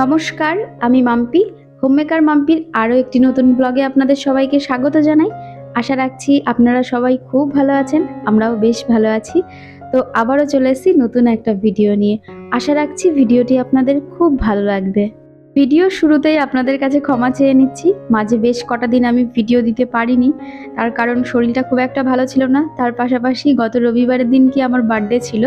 নমস্কার, আমি মাম্পি। হোমমেকার মাম্পির আরও একটি নতুন ব্লগে আপনাদের সবাইকে স্বাগত জানাই। আশা রাখছি আপনারা সবাই খুব ভালো আছেন, আমরাও বেশ ভালো আছি। তো আবারও চলে এসেছি নতুন একটা ভিডিও নিয়ে। আশা রাখছি ভিডিওটি আপনাদের খুব ভালো লাগবে। ভিডিও শুরুতেই আপনাদের কাছে ক্ষমা চেয়ে নিচ্ছি, মাঝে বেশ কটা দিন আমি ভিডিও দিতে পারিনি। তার কারণ শরীরটা খুব একটা ভালো ছিল না, তার পাশাপাশি গত রবিবারের দিন কি আমার বার্থডে ছিল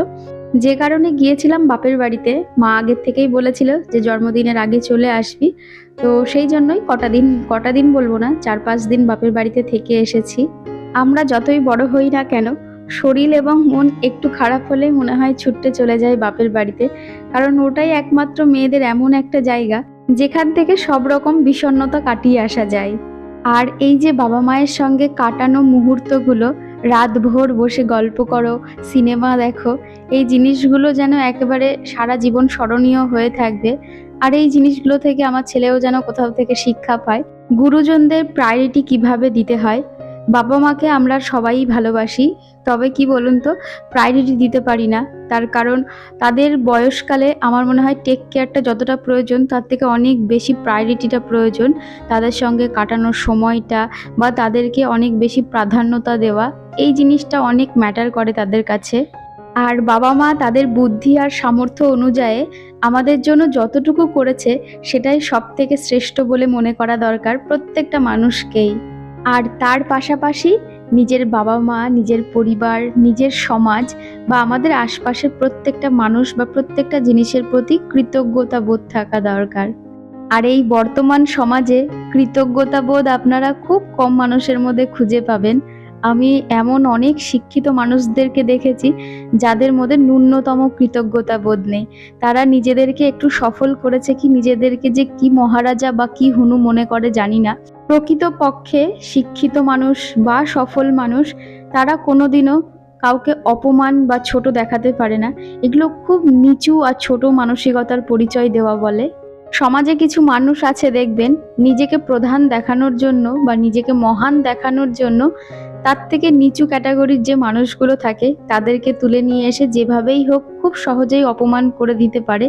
যে কারণে গিয়েছিলাম বাপের বাড়িতে। মা আগের থেকেই বলেছিল যে জন্মদিনের আগে চলে আসবি। তো সেই জন্যই কটা দিন কটা দিন বলব না, চার পাঁচ দিন বাপের বাড়িতে থেকে এসেছি। আমরা যতই বড় হই না কেন, শরীর এবং মন একটু খারাপ হলেই মনে হয় ছুটতে চলে যায় বাপের বাড়িতে। কারণ ওটাই একমাত্র মেয়েদের এমন একটা জায়গা, যেখান থেকে সব রকম বিষণ্ণতা কাটিয়ে আসা যায়। আর এই যে বাবা মায়ের সঙ্গে কাটানো মুহূর্তগুলো রাতভর বসে গল্প করো, সিনেমা দেখো, এই জিনিসগুলো যেন একেবারে সারা জীবন স্মরণীয় হয়ে থাকবে। আর এই জিনিসগুলো থেকে আমার ছেলেও যেন কোথাও থেকে শিক্ষা পায়। গুরুজনদের প্রায়োরিটি কীভাবে দিতে হয়? বাবা মাকে আমরা সবাই ভালোবাসি, তবে কি বলুন তো প্রায়োরিটি দিতে পারি না। তার কারণ তাদের বয়সকালে আমার মনে হয় টেক কেয়ারটা যতটা প্রয়োজন, তার থেকে অনেক বেশি প্রায়োরিটিটা প্রয়োজন। তাদের সঙ্গে কাটানোর সময়টা বা তাদেরকে অনেক বেশি প্রাধান্যতা দেওয়া, এই জিনিসটা অনেক ম্যাটার করে তাদের কাছে। আর বাবা মা তাদের বুদ্ধি আর সামর্থ্য অনুযায়ী আমাদের জন্য যতটুকু করেছে, সেটাই সব থেকে শ্রেষ্ঠ বলে মনে করা দরকার প্রত্যেকটা মানুষকেই। আর তার পাশাপাশি নিজের বাবা মা, নিজের পরিবার, নিজের সমাজ বা আমাদের আশপাশের প্রত্যেকটা মানুষ বা প্রত্যেকটা জিনিসের প্রতি কৃতজ্ঞতা বোধ থাকা দরকার। আর এই বর্তমান সমাজে কৃতজ্ঞতা বোধ আপনারা খুব কম মানুষের মধ্যে খুঁজে পাবেন। আমি এমন অনেক শিক্ষিত মানুষদেরকে দেখেছি যাদের মধ্যে ন্যূনতম কৃতজ্ঞতা বোধ নেই। তারা নিজেদেরকে একটু সফল করেছে কি নিজেদেরকে যে কি মহারাজা বা কি হুনু মনে করে জানি না। প্রকৃত পক্ষে শিক্ষিত মানুষ বা সফল মানুষ, তারা কোনোদিনও কাউকে অপমান বা ছোট দেখাতে পারে না। এগুলো খুব নিচু আর ছোট মানসিকতার পরিচয় দেওয়া বলে। সমাজে কিছু মানুষ আছে দেখবেন, নিজেকে প্রধান দেখানোর জন্য বা নিজেকে মহান দেখানোর জন্য তার থেকে নিচু ক্যাটাগরির যে মানুষগুলো থাকে, তাদেরকে তুলে নিয়ে এসে যেভাবেই হোক খুব সহজেই অপমান করে দিতে পারে।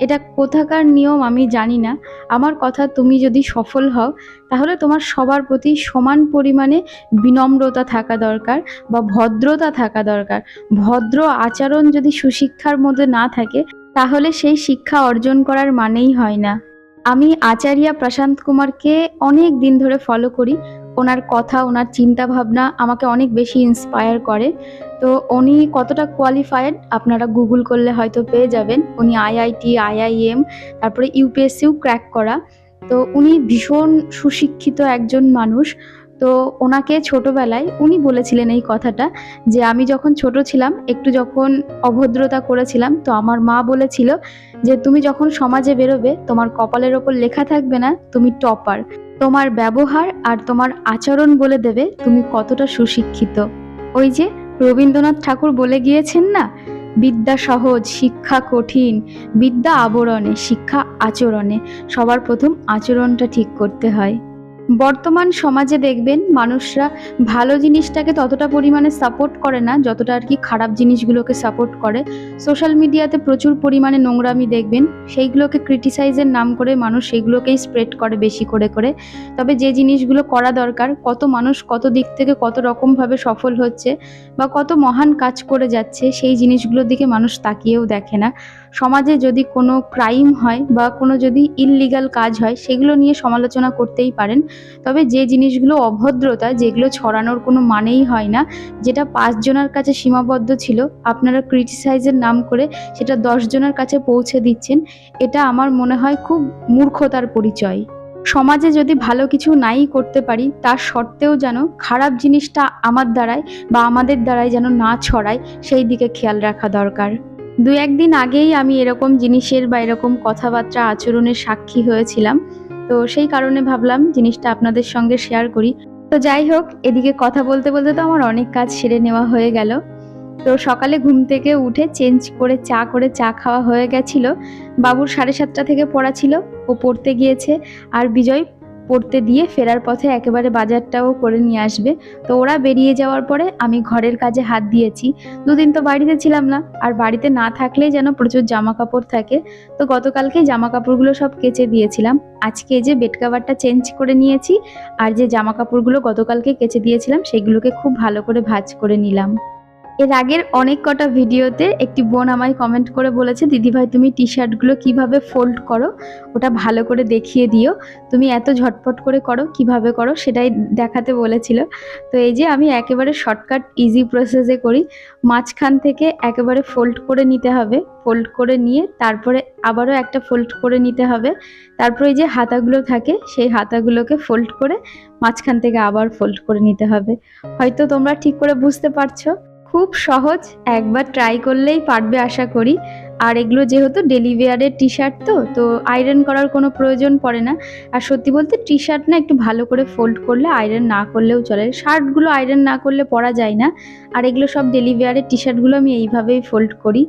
এটা কোথাকার নিয়ম আমি জানি না। আমার কথা তুমি যদি সফল হও, তাহলে তোমার সবার প্রতি সমান পরিমাণে বিনম্রতা থাকা দরকার বা ভদ্রতা থাকা দরকার। ভদ্র আচরণ যদি সুশিক্ষার মধ্যে না থাকে, তাহলে সেই শিক্ষা অর্জন করার মানেই হয় না। আমি আচার্য প্রশান্ত কুমারকে অনেক দিন ধরে ফলো করি। ওনার কথা, ওনার চিন্তা ভাবনা আমাকে অনেক বেশি ইন্সপায়ার করে। তো উনি কতটা কোয়ালিফায়েড আপনারা গুগল করলে হয়তো পেয়ে যাবেন। উনি আইআইটি আইআইএম তারপরে ইউপিএসসিও ক্র্যাক করা। তো উনি ভীষণ সুশিক্ষিত একজন মানুষ। তো ওনাকে ছোটবেলায় উনি বলেছিলেন এই কথাটা যে, আমি যখন ছোট ছিলাম, একটু যখন অভদ্রতা করেছিলাম, তো আমার মা বলেছিল যে, তুমি যখন সমাজে বেরোবে, তোমার কপালের ওপর লেখা থাকবে না, তুমি টপার তোমার ব্যবহার আর তোমার আচরণ বলে দেবে, তুমি কতটা সুশিক্ষিত। ওই যে রবীন্দ্রনাথ ঠাকুর বলে গিয়েছেন না, বিদ্যা সহজ, শিক্ষা কঠিন, বিদ্যা আবরণে, শিক্ষা আচরণে, সবার প্রথম আচরণটা ঠিক করতে হয়। বর্তমান সমাজে দেখবেন মানুষরা ভালো জিনিসটাকে ততটা পরিমাণে সাপোর্ট করে না, যতটা আর কি খারাপ জিনিসগুলোকে সাপোর্ট করে। সোশ্যাল মিডিয়াতে প্রচুর পরিমাণে নোংরামি দেখবেন, সেইগুলোকে ক্রিটিসাইজের নাম করে মানুষ সেইগুলোকেই স্প্রেড করে বেশি করে করে। তবে যে জিনিসগুলো করা দরকার, কত মানুষ কত দিক থেকে কত রকমভাবে সফল হচ্ছে বা কত মহান কাজ করে যাচ্ছে, সেই জিনিসগুলোর দিকে মানুষ তাকিয়েও দেখে না। সমাজে যদি কোনো ক্রাইম হয় বা কোনো যদি ইললিগাল কাজ হয়, সেগুলো নিয়ে সমালোচনা করতেই পারেন। তবে যে জিনিসগুলো অভদ্রতা, যেগুলো ছড়ানোর কোনো মানেই হয় না, যেটা পাঁচজনের কাছে সীমাবদ্ধ ছিল, আপনারা ক্রিটিসাইজের নাম করে সেটা দশজনের কাছে পৌঁছে দিচ্ছেন, এটা আমার মনে হয় খুব মূর্খতার পরিচয়। সমাজে যদি ভালো কিছু নাই করতে পারি, তার সত্ত্বেও যেন খারাপ জিনিসটা আমার দ্বারাই বা আমাদের দ্বারাই যেন না ছড়ায়, সেই দিকে খেয়াল রাখা দরকার। দু একদিন আগেই আমি এরকম জিনিসের বা এরকম কথাবার্তা আচরণের সাক্ষী হয়েছিলাম। তো সেই কারণে ভাবলাম জিনিসটা আপনাদের সঙ্গে শেয়ার করি। তো যাই হোক, এদিকে কথা বলতে বলতে তো আমার অনেক কাজ সেরে নেওয়া হয়ে গেল। তো সকালে ঘুম থেকে উঠে চেঞ্জ করে চা করে চা খাওয়া হয়ে গেছিল। বাবুর সাড়ে সাতটা থেকে পড়া ছিল, ও পড়তে গিয়েছে। আর বিজয় পড়তে দিয়ে ফেরার পথে একেবারে বাজারটাও করে নিয়ে আসবে। তো ওরা বেরিয়ে যাওয়ার পরে আমি ঘরের কাজে হাত দিয়েছি। দুদিন তো বাড়িতে ছিলাম না, আর বাড়িতে না থাকলেই যেন প্রচুর জামা কাপড় থাকে। তো গতকালকেই জামা কাপড়গুলো সব কেচে দিয়েছিলাম। আজকে যে বেড কাভারটা চেঞ্জ করে নিয়েছি, আর যে জামা কাপড়গুলো গতকালকে কেচে দিয়েছিলাম, সেগুলোকে খুব ভালো করে ভাজ করে নিলাম। এর আগের অনেক কটা ভিডিওতে একটি বোন আমায় কমেন্ট করে বলেছে, দিদিভাই, তুমি টি শার্টগুলো কীভাবে ফোল্ড করো? ওটা ভালো করে দেখিয়ে দিও। তুমি এত ঝটপট করে করো, কীভাবে করো? সেটাই দেখাতে বলেছিল। তো এই যে আমি একেবারে শর্টকাট ইজি প্রসেসে করি। মাঝখান থেকে একেবারে ফোল্ড করে নিতে হবে। ফোল্ড করে নিয়ে তারপরে আবারও একটা ফোল্ড করে নিতে হবে। তারপরে যে হাতাগুলো থাকে, সেই হাতাগুলোকে ফোল্ড করে মাঝখান থেকে আবার ফোল্ড করে নিতে হবে। হয়তো তোমরা ঠিক করে বুঝতে পারছ। খুব সহজ, একবার ট্রাই করলেই পারবে আশা করি। আর এগুলো যেহেতু ডেলি ওয়ারের টি শার্ট তো তো আয়রন করার কোনো প্রয়োজন পড়ে না। আর সত্যি বলতে টি শার্ট না একটু ভালো করে ফোল্ড করলে আয়রন না করলেও চলে। শার্টগুলো আয়রন না করলে পরা যায় না। আর এগুলো সব ডেলি ওয়ারের টি শার্টগুলো আমি এইভাবেই ফোল্ড করি।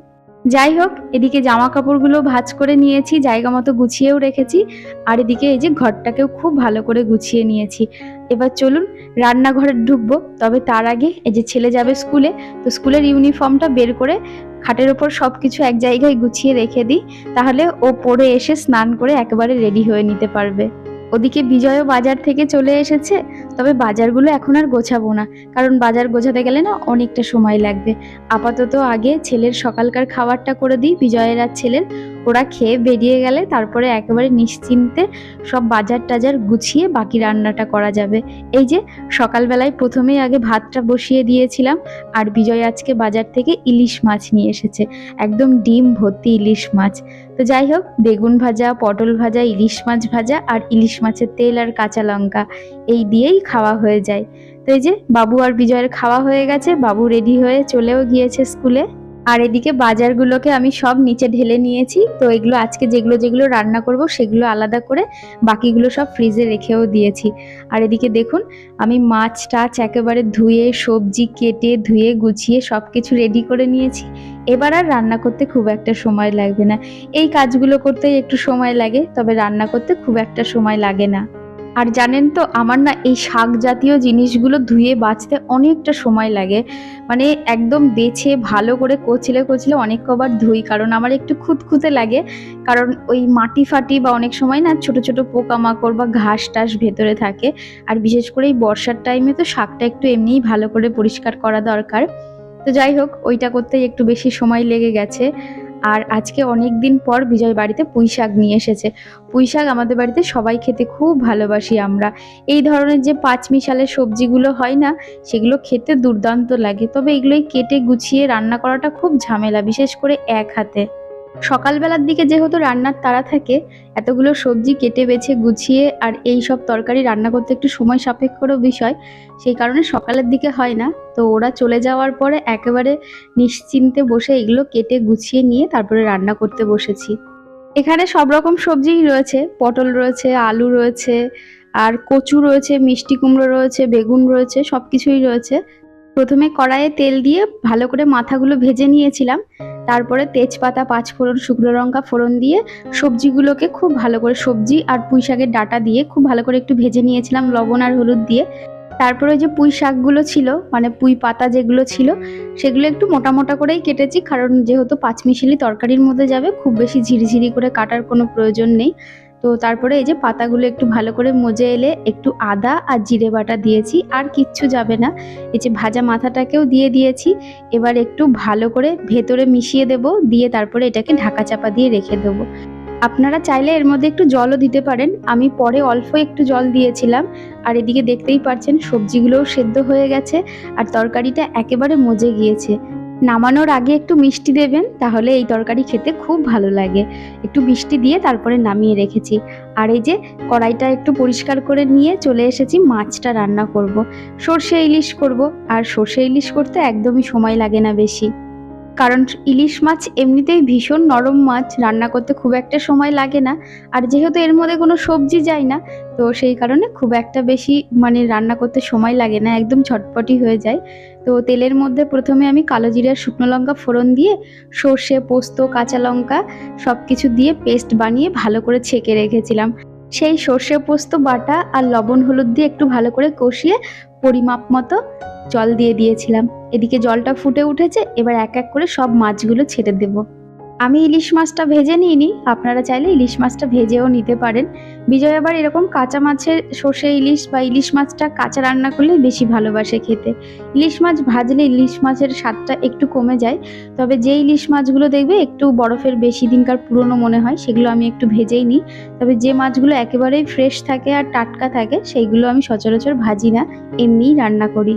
যাই হোক, এদিকে জামা কাপড়গুলো ভাজ করে নিয়েছি, জায়গা মতো গুছিয়েও রেখেছি, আর এদিকে এই যে ঘরটাকেও খুব ভালো করে গুছিয়ে নিয়েছি। এবার চলুন, রান্নাঘরে ঢুকবো, তবে তার আগে এই যে ছেলে যাবে স্কুলে, তো স্কুলের ইউনিফর্মটা বের করে খাটের ওপর সব কিছু এক জায়গায় গুছিয়ে রেখে দিই, তাহলে ও পরে এসে স্নান করে একেবারে রেডি হয়ে নিতে পারবে। ওদিকে বিজয়ও বাজার থেকে চলে এসেছে, তবে বাজারগুলো এখন আর গোছাবো না, কারণ বাজার গোছাতে গেলে না অনেকটা সময় লাগবে। আপাতত আগে ছেলের সকালকার খাবারটা করে দিই, বিজয়ের আর ছেলের। ওরা খেয়ে বেরিয়ে গেলে তারপরে একেবারে নিশ্চিন্তে সব বাজার টাজার গুছিয়ে বাকি রান্নাটা করা যাবে। এই যে সকালবেলায় প্রথমেই আগে ভাতটা বসিয়ে দিয়েছিলাম আর বিজয় আজকে বাজার থেকে ইলিশ মাছ নিয়ে এসেছে। একদম ডিম ভর্তি ইলিশ মাছ। তো যাই হোক, বেগুন ভাজা, পটল ভাজা, ইলিশ মাছ ভাজা আর ইলিশ মাছের তেল আর কাঁচা লঙ্কা এই দিয়েই খাওয়া হয়ে যায়। তো এই যে বাবু আর বিজয়ের খাওয়া হয়ে গেছে, বাবু রেডি হয়ে চলেও গিয়েছে স্কুলে। আর এদিকে বাজারগুলোকে আমি সব নিচে ঢেলে নিয়েছি। তো এগুলো আজকে যেগুলো যেগুলো রান্না করব, সেগুলো আলাদা করে বাকিগুলো সব ফ্রিজে রেখেও দিয়েছি। আর এদিকে দেখুন, আমি মাছ টাছ একেবারে ধুয়ে, সবজি কেটে, ধুয়ে, গুছিয়ে সব কিছু রেডি করে নিয়েছি। এবার আর রান্না করতে খুব একটা সময় লাগবে না। এই কাজগুলো করতেই একটু সময় লাগে, তবে রান্না করতে খুব একটা সময় লাগে না। আর জানেন তো, আমার না এই শাক জাতীয় জিনিসগুলো ধুয়ে বাছতে অনেকটা সময় লাগে। মানে একদম বেছে, ভালো করে কচলে কচলে অনেক কবার ধুই, কারণ আমার একটু খুঁতখুঁতে লাগে। কারণ ওই মাটি ফাটি বা অনেক সময় না ছোট ছোট পোকামাকড় বা ঘাস টাস ভেতরে থাকে। আর বিশেষ করে এই বর্ষার টাইমে তো শাকটা একটু এমনিই ভালো করে পরিষ্কার করা দরকার। তো যাই হোক, ওইটা করতেই একটু বেশি সময় লেগে গেছে। আর আজকে অনেক দিন পর বিজয় বাড়িতে পুঁই শাক নিয়ে এসেছে। পুঁই শাক আমাদের বাড়িতে সবাই খেতে খুব ভালোবাসি আমরা। এই ধরনের যে পাঁচ মিশালের সবজিগুলো হয় না, সেগুলো খেতে দুর্দান্ত লাগে। তবে এগুলোই কেটে গুছিয়ে রান্না করাটা খুব ঝামেলা, বিশেষ করে এক হাতে। সকালবেলার দিকে যেহেতু রান্নার তাড়া থাকে, এতগুলো সবজি কেটে বেছে গুছিয়ে আর এই সব তরকারি রান্না করতে একটু সময় সাপেক্ষরও বিষয়, সেই কারণে সকালের দিকে হয় না। তো ওরা চলে যাওয়ার পরে একেবারে নিশ্চিন্তে বসে এগুলো কেটে গুছিয়ে নিয়ে তারপরে রান্না করতে বসেছি। এখানে সব রকম সবজিই রয়েছে, পটল রয়েছে, আলু রয়েছে, আর কচু রয়েছে, মিষ্টি কুমড়ো রয়েছে, বেগুন রয়েছে সব কিছুই রয়েছে। প্রথমে কড়াইয়ে তেল দিয়ে ভালো করে মাথাগুলো ভেজে নিয়েছিলাম। তারপরে তেজপাতা পাঁচ ফোড়ন শুকনো লঙ্কা ফোড়ন দিয়ে সবজিগুলোকে খুব ভালো করে সবজি আর পুঁই শাকের ডাটা দিয়ে খুব ভালো করে একটু ভেজে নিয়েছিলাম লবণ আর হলুদ দিয়ে। তারপরে যে পুঁই শাকগুলো ছিল মানে পুঁই পাতা যেগুলো ছিল, সেগুলো একটু মোটা মোটা করেই কেটেছি, কারণ যেহেতু পাঁচমিশালি তরকারির মধ্যে যাবে, খুব বেশি ঝিরিঝিরি করে কাটার কোনো প্রয়োজন নেই। তো তারপরে এই যে পাতাগুলো একটু ভালো করে মজে এলে একটু আদা আর জিরে বাটা দিয়েছি, আর কিচ্ছু যাবে না। এই যে ভাজা মাথাটাকেও দিয়ে দিয়েছি, এবার একটু ভালো করে ভেতরে মিশিয়ে দেব, দিয়ে তারপরে এটাকে ঢাকা চাপা দিয়ে রেখে দেবো। আপনারা চাইলে এর মধ্যে একটু জলও দিতে পারেন। আমি পরে অল্প একটু জল দিয়েছিলাম, আর এদিকে দেখতেই পারছেন সবজিগুলোও সেদ্ধ হয়ে গেছে, আর তরকারিটা একেবারে মজে গিয়েছে। নামানোর আগে একটু মিষ্টি দেবেন, তাহলে এই তরকারি খেতে খুব ভালো লাগে। একটু মিষ্টি দিয়ে তারপরে নামিয়ে রেখেছি। আর এই যে কড়াইটা একটু পরিষ্কার করে নিয়ে চলে এসেছি, মাছটা রান্না করব। সর্ষে ইলিশ করব, আর সর্ষে ইলিশ করতে একদমই সময় লাগে না বেশি। কারণ ইলিশ মাছ এমনিতেই ভীষণ নরম মাছ, রান্না করতে খুব একটা সময় লাগে না। আর যেহেতু এর মধ্যে কোনো সবজি যায় না, তো সেই কারণে খুব একটা বেশি মানে রান্না করতে সময় লাগে না, একদম ঝটপটি হয়ে যায়। তো তেলের মধ্যে প্রথমে আমি কালো জিরার শুকনো লঙ্কা ফোড়ন দিয়ে সর্ষে, পোস্ত, কাঁচা লঙ্কা সব কিছু দিয়ে পেস্ট বানিয়ে ভালো করে ছেঁকে রেখেছিলাম। সেই সর্ষে, পোস্ত, বাটা আর লবণ, হলুদ দিয়ে একটু ভালো করে কষিয়ে পরিমাপ মতো জল দিয়ে দিয়েছিলাম। এদিকে জলটা ফুটে উঠেছে, এবার এক এক করে সব মাছগুলো ছেড়ে দেব। আমি ইলিশ মাছটা ভেজে নিইনি, আপনারা চাইলে ইলিশ মাছটা ভেজেও নিতে পারেন। বিজয় আবার এরকম কাঁচা মাছের সর্ষে ইলিশ বা ইলিশ মাছটা কাঁচা রান্না করলে বেশি ভালোবাসে খেতে। ইলিশ মাছ ভাজলে ইলিশ মাছের স্বাদটা একটু কমে যায়, তবে যে ইলিশ মাছগুলো দেখবে একটু বরফের বেশি দিনকার পুরনো মনে হয়, সেগুলো আমি একটু ভেজেই নিই। তবে যে মাছগুলো একেবারেই ফ্রেশ থাকে আর টাটকা থাকে, সেইগুলো আমি সচরাচর ভাজি না, এমনিই রান্না করি।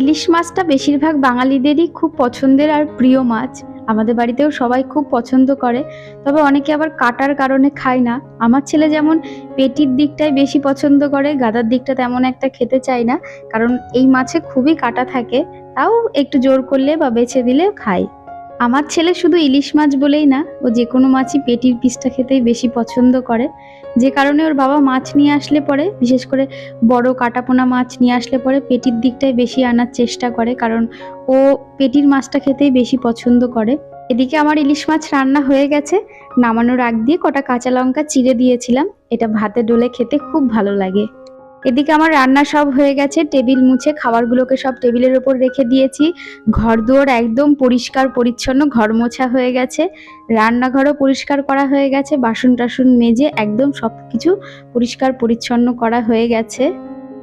ইলিশ মাছটা বেশিরভাগ বাঙালিদেরই খুব পছন্দের আর প্রিয় মাছ। আমাদের বাড়িতেও সবাই খুব পছন্দ করে, তবে অনেকে আবার কাটার কারণে খায় না। আমার ছেলে যেমন পেটির দিকটাই বেশি পছন্দ করে, গাদার দিকটা তেমন একটা খেতে চায় না, কারণ এই মাছে খুবই কাটা থাকে, তাও একটু জোর করলে বা বেছে দিলে খায়। আমার ছেলে শুধু ইলিশ মাছ বলেই না, ও যে কোনো মাছই পেটির পিসটা খেতেই বেশি পছন্দ করে। যে কারণে ওর বাবা মাছ নিয়ে আসলে পরে, বিশেষ করে বড় কাটাপোনা মাছ নিয়ে আসলে পরে পেটির দিকটাই বেশি আনার চেষ্টা করে, কারণ ও পেটির মাছটা খেতেই বেশি পছন্দ করে। এদিকে আমার ইলিশ মাছ রান্না হয়ে গেছে, নামানোর আগ দিয়ে কটা কাঁচা লঙ্কা চিড়ে দিয়েছিলাম। এটা ভাতে ডলে খেতে খুব ভালো লাগে। এদিকে আমার রান্না সব হয়ে গেছে, টেবিল মুছে খাবারগুলোকে সব টেবিলের ওপর রেখে দিয়েছি। ঘর দুয়ার একদম পরিষ্কার, পরিচ্ছন্ন, ঘর মোছা হয়ে গেছে। রান্নাঘরও পরিষ্কার করা হয়ে গেছে, বাসন টাসন মেজে একদম সব কিছু পরিষ্কার, পরিচ্ছন্ন করা হয়ে গেছে।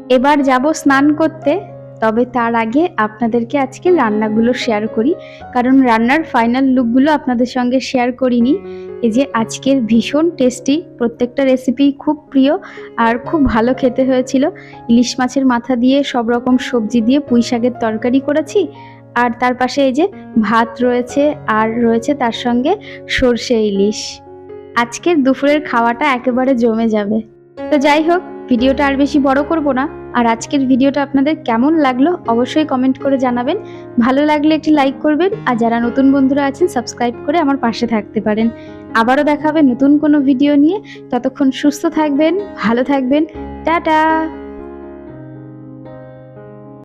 এবার যাব স্নান করতে। তবে তার আগে আপনাদেরকে আজকে রান্নাগুলো শেয়ার করি। কারণ রান্নার ফাইনাল লুকগুলো আপনাদের সঙ্গে শেয়ার করিনি। এই যে আজকের ভীষণ টেস্টি প্রত্যেকটা রেসিপি খুব প্রিয় আর খুব ভালো খেতে হয়েছিল। ইলিশ মাছের মাথা দিয়ে সব রকম সবজি দিয়ে পুঁই শাকের তরকারি করেছি। আর তার পাশে এই যে ভাত রয়েছে, আর রয়েছে তার সঙ্গে সর্ষে ইলিশ। আজকের দুপুরের খাওয়াটা একেবারে জমে যাবে। তো যাই হোক ভিডিওটা আর বেশি বড় করব না। আর আজকের ভিডিওটা আপনাদের কেমন লাগল অবশ্যই কমেন্ট করে জানাবেন। ভালো লাগলে একটি লাইক করবেন আর যারা নতুন বন্ধুরা আছেন সাবস্ক্রাইব করে আমার পাশে থাকতে পারেন। আবারও দেখাবে নতুন কোনো ভিডিও নিয়ে। ততক্ষণ সুস্থ থাকবেন, ভালো থাকবেন। টাটা!